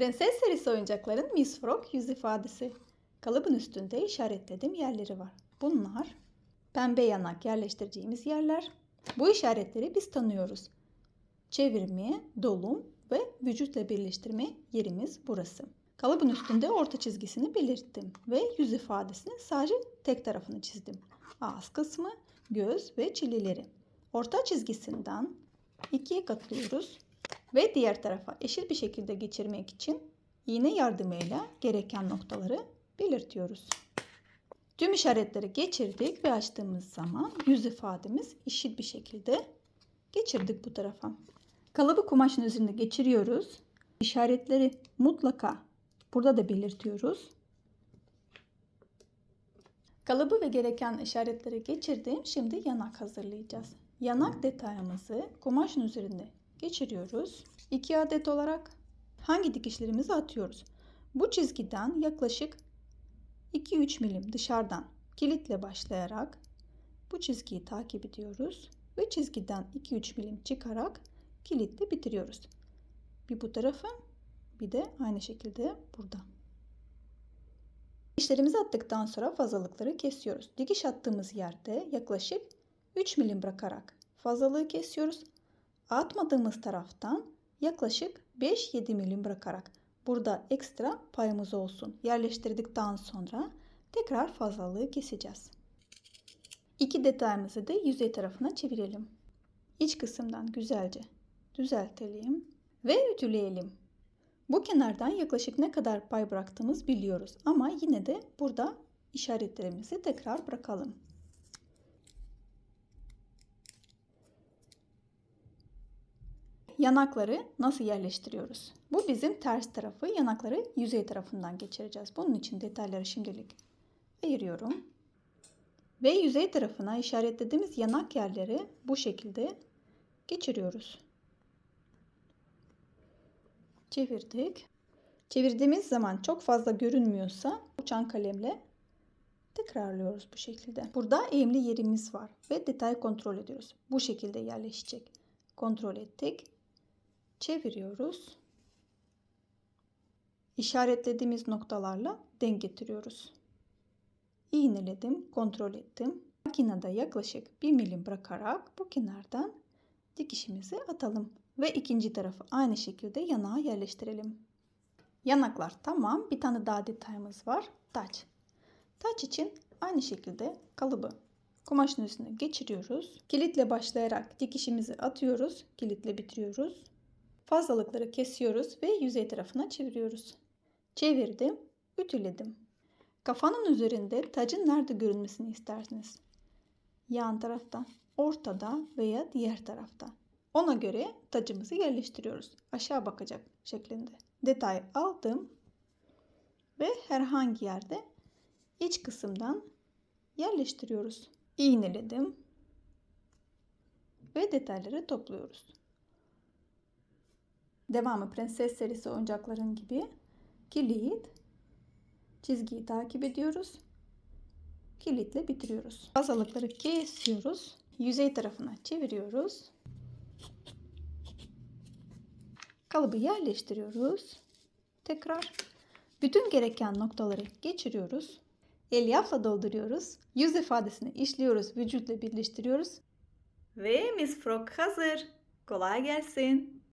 Prenses serisi oyuncakların Miss Frog yüz ifadesi. Kalıbın üstünde işaretlediğim yerleri var. Bunlar pembe yanak yerleştireceğimiz yerler. Bu işaretleri biz tanıyoruz. Çevirme, dolum ve vücutla birleştirme yerimiz burası. Kalıbın üstünde orta çizgisini belirttim ve yüz ifadesini sadece tek tarafını çizdim. Ağız kısmı, göz ve çilileri. Orta çizgisinden ikiye katlıyoruz ve diğer tarafa eşit bir şekilde geçirmek için iğne yardımıyla gereken noktaları belirtiyoruz. Tüm işaretleri geçirdik ve açtığımız zaman yüz ifademiz eşit bir şekilde geçirdik bu tarafa. Kalıbı kumaşın üzerinde geçiriyoruz. İşaretleri mutlaka burada da belirtiyoruz. Kalıbı ve gereken işaretleri geçirdim. Şimdi yanak hazırlayacağız. Yanak detayımızı kumaşın üzerinde geçiriyoruz. 2 adet olarak hangi dikişlerimizi atıyoruz? Bu çizgiden yaklaşık 2-3 milim dışarıdan kilitle başlayarak bu çizgiyi takip ediyoruz ve çizgiden 2-3 milim çıkarak kilitle bitiriyoruz. Bir bu tarafa bir de aynı şekilde burada. Dikişlerimizi attıktan sonra fazlalıkları kesiyoruz. Dikiş attığımız yerde yaklaşık 3 milim bırakarak fazlalığı kesiyoruz. Atmadığımız taraftan yaklaşık 5-7 milim bırakarak burada ekstra payımız olsun. Yerleştirdikten sonra tekrar fazlalığı keseceğiz. İki detayımızı da yüzey tarafına çevirelim. İç kısımdan güzelce düzeltelim ve ütüleyelim. Bu kenardan yaklaşık ne kadar pay bıraktığımız biliyoruz ama yine de burada işaretlerimizi tekrar bırakalım. Yanakları nasıl yerleştiriyoruz? Bu bizim ters tarafı. Yanakları yüzey tarafından geçireceğiz. Bunun için detayları şimdilik ayırıyorum. Ve yüzey tarafına işaretlediğimiz yanak yerleri bu şekilde geçiriyoruz. Çevirdik. Çevirdiğimiz zaman çok fazla görünmüyorsa uçan kalemle tekrarlıyoruz bu şekilde. Burada eğimli yerimiz var ve detay kontrol ediyoruz. Bu şekilde yerleşecek. Kontrol ettik. Çeviriyoruz. İşaretlediğimiz noktalarla denk getiriyoruz. İğneledim, kontrol ettim. Makinede yaklaşık 1 milim bırakarak bu kenardan dikişimizi atalım ve ikinci tarafı aynı şekilde yanağa yerleştirelim. Yanaklar tamam. Bir tane daha detayımız var. Taç. Taç için aynı şekilde kalıbı kumaşın üstüne geçiriyoruz. Kilitle başlayarak dikişimizi atıyoruz. Kilitle bitiriyoruz. Fazlalıkları kesiyoruz ve yüzey tarafına çeviriyoruz. Çevirdim, ütüledim. Kafanın üzerinde tacın nerede görünmesini istersiniz? Yan tarafta, ortada veya diğer tarafta. Ona göre tacımızı yerleştiriyoruz. Aşağı bakacak şeklinde. Detay aldım ve herhangi yerde iç kısımdan yerleştiriyoruz. İğneledim ve detayları topluyoruz. Devamı prenses serisi oyuncakların gibi kilit çizgiyi takip ediyoruz. Kilitle bitiriyoruz. Fazlalıkları kesiyoruz. Yüzey tarafına çeviriyoruz. Kalıbı yerleştiriyoruz. Tekrar bütün gereken noktaları geçiriyoruz. Elyafla dolduruyoruz. Yüz ifadesini işliyoruz. Vücutla birleştiriyoruz. Ve Miss Frog hazır. Kolay gelsin.